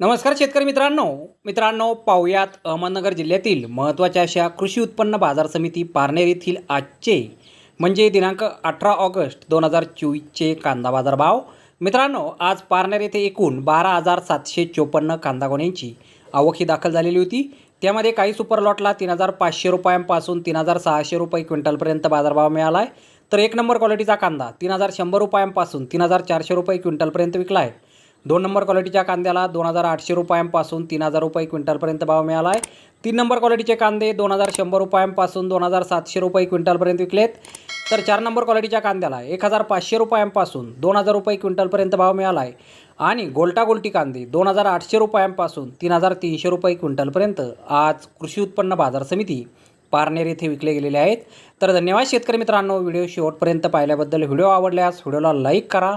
नमस्कार शेतकरी मित्रांनो. मित्रांनो पाहुयात अहमदनगर जिल्ह्यातील महत्त्वाच्या अशा कृषी उत्पन्न बाजार समिती पारनेर येथील आजचे म्हणजे दिनांक अठरा ऑगस्ट दोन हजार चोवीसचे कांदा बाजार भाव मित्रांनो आज पारनेर येथे एकूण बारा हजार सातशे चोपन्न कांदा गोण्यांची आवक ही दाखल झालेली होती. त्यामध्ये काही सुपर लॉटला तीन हजार पाचशे रुपयांपासून तीन हजार सहाशे रुपये क्विंटलपर्यंत बाजारभाव मिळाला आहे तर एक नंबर क्वालिटीचा कांदा तीन हजार शंभर रुपयांपासून तीन हजार चारशे रुपये क्विंटलपर्यंत विकला आहे दोन नंबर क्वालिटीच्या कांद्याला दोन हजार आठशे रुपयांपासून तीन हजार रुपये क्विंटलपर्यंत भाव मिळाला आहे तीन नंबर क्वालिटीचे कांदे दोन हजार शंभर रुपयांपासून दोन हजार सातशे रुपये क्विंटलपर्यंत विकलेत. तर चार नंबर क्वालिटीच्या कांद्याला एक हजार पाचशे रुपयांपासून दोन हजार रुपये क्विंटलपर्यंत भाव मिळाला आहे आणि गोल्टा गोल्टी कांदे दोन हजार आठशे रुपयांपासून तीन हजार तीनशे रुपये क्विंटलपर्यंत आज कृषी उत्पन्न बाजार समिती पारनेर येथे विकले गेलेले आहेत. तर धन्यवाद शेतकरी मित्रांनो व्हिडिओ शेवटपर्यंत पाहिल्याबद्दल व्हिडिओ आवडल्यास व्हिडिओला लाईक करा.